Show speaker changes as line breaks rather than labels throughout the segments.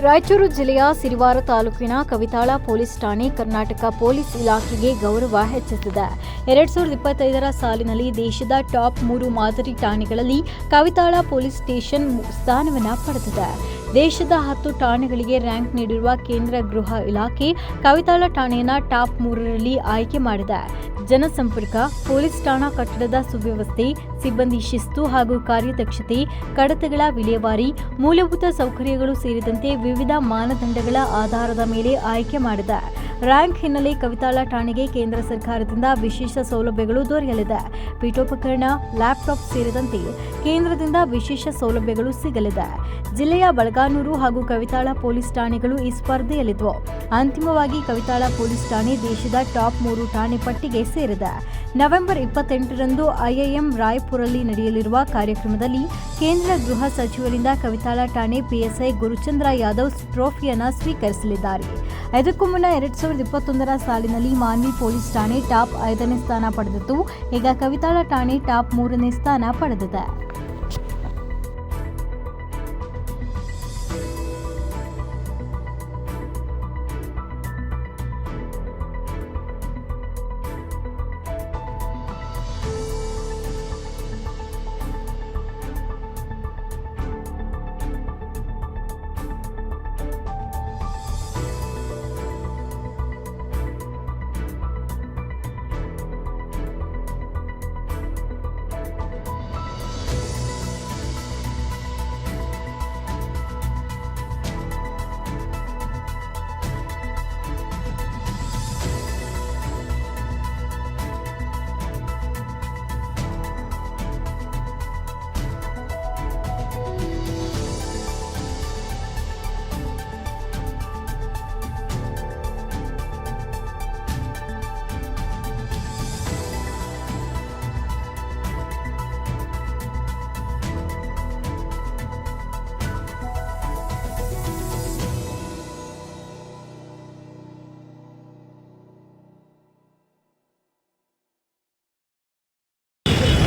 ರಾಯಚೂರು ಜಿಲ್ಲೆಯ ಸಿರಿವಾರ ತಾಲೂಕಿನ ಕವಿತಾಳ ಪೊಲೀಸ್ ಠಾಣೆ ಕರ್ನಾಟಕ ಪೊಲೀಸ್ ಇಲಾಖೆಗೆ ಗೌರವ ಹೆಚ್ಚಿಸಿದೆ. ಎರಡ್ ಸಾವಿರದ ಇಪ್ಪತ್ತೈದರ ಸಾಲಿನಲ್ಲಿ ದೇಶದ ಟಾಪ್ ಮೂರು ಮಾದರಿ ಠಾಣೆಗಳಲ್ಲಿ ಕವಿತಾಳ ಪೊಲೀಸ್ ಸ್ಟೇಷನ್ ಸ್ಥಾನವನ್ನು ಪಡೆದಿದೆ. ದೇಶದ ಹತ್ತು ಠಾಣೆಗಳಿಗೆ ರ್ಯಾಂಕ್ ನೀಡಿರುವ ಕೇಂದ್ರ ಗೃಹ ಇಲಾಖೆ ಕವಿತಾಳ ಠಾಣೆಯನ್ನ ಟಾಪ್ ಮೂರರಲ್ಲಿ ಆಯ್ಕೆ ಮಾಡಿದೆ. ಜನಸಂಪರ್ಕ, ಪೊಲೀಸ್ ಠಾಣಾ ಕಟ್ಟಡದ ಸುವ್ಯವಸ್ಥೆ, ಸಿಬ್ಬಂದಿ ಶಿಸ್ತು ಹಾಗೂ ಕಾರ್ಯದಕ್ಷತೆ, ಕಡತಗಳ ವಿಲೇವಾರಿ, ಮೂಲಭೂತ ಸೌಕರ್ಯಗಳು ಸೇರಿದಂತೆ ವಿವಿಧ ಮಾನದಂಡಗಳ ಆಧಾರದ ಮೇಲೆ ಆಯ್ಕೆ ಮಾಡಿದೆ. ರ್ಯಾಂಕ್ ಹಿನ್ನೆಲೆ ಕವಿತಾಳ ಠಾಣೆಗೆ ಕೇಂದ್ರ ಸರ್ಕಾರದಿಂದ ವಿಶೇಷ ಸೌಲಭ್ಯಗಳು ದೊರೆಯಲಿದೆ. ಪೀಠೋಪಕರಣ, ಲ್ಯಾಪ್ಟಾಪ್ ಸೇರಿದಂತೆ ಕೇಂದ್ರದಿಂದ ವಿಶೇಷ ಸೌಲಭ್ಯಗಳು ಸಿಗಲಿದೆ. ಜಿಲ್ಲೆಯ ಬಳಗಾನೂರು ಹಾಗೂ ಕವಿತಾಳ ಪೊಲೀಸ್ ಠಾಣೆಗಳು ಈ ಸ್ಪರ್ಧೆಯಲ್ಲಿದ್ದವು ಅಂತಿಮವಾಗಿ ಕವಿತಾಳ ಪೊಲೀಸ್ ಠಾಣೆ ದೇಶದ ಟಾಪ್ ಮೂರು ಠಾಣೆ ಪಟ್ಟಿಗೆ ಸೇರಿದೆ. ನವೆಂಬರ್ ಇಪ್ಪತ್ತೆಂಟರಂದು ಐಐಎಂ ರಾಯ್ಪುರಲ್ಲಿ ನಡೆಯಲಿರುವ ಕಾರ್ಯಕ್ರಮದಲ್ಲಿ ಕೇಂದ್ರ ಗೃಹ ಸಚಿವರಿಂದ ಕವಿತಾಳ ಠಾಣೆ ಪಿಎಸ್ಐ ಗುರುಚಂದ್ರ ಯಾದವ್ ಟ್ರೋಫಿಯನ್ನು ಸ್ವೀಕರಿಸಲಿದ್ದಾರೆ. ಇದಕ್ಕೂ ಮುನ್ನ ಎರಡ್ ಇಪ್ಪತ್ತೊಂದರ ಸಾಲಿನಲ್ಲಿ ಮಾನ್ವಿ ಪೊಲೀಸ್ ಠಾಣೆ ಟಾಪ್ ಐದನೇ ಸ್ಥಾನ ಪಡೆದಿತ್ತು. ಈಗ ಕವಿತಾಳ ಠಾಣೆ ಟಾಪ್ ಮೂರನೇ ಸ್ಥಾನ ಪಡೆದಿದೆ.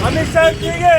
ಅಮಿತ್ ಶಾಜಿಗೆ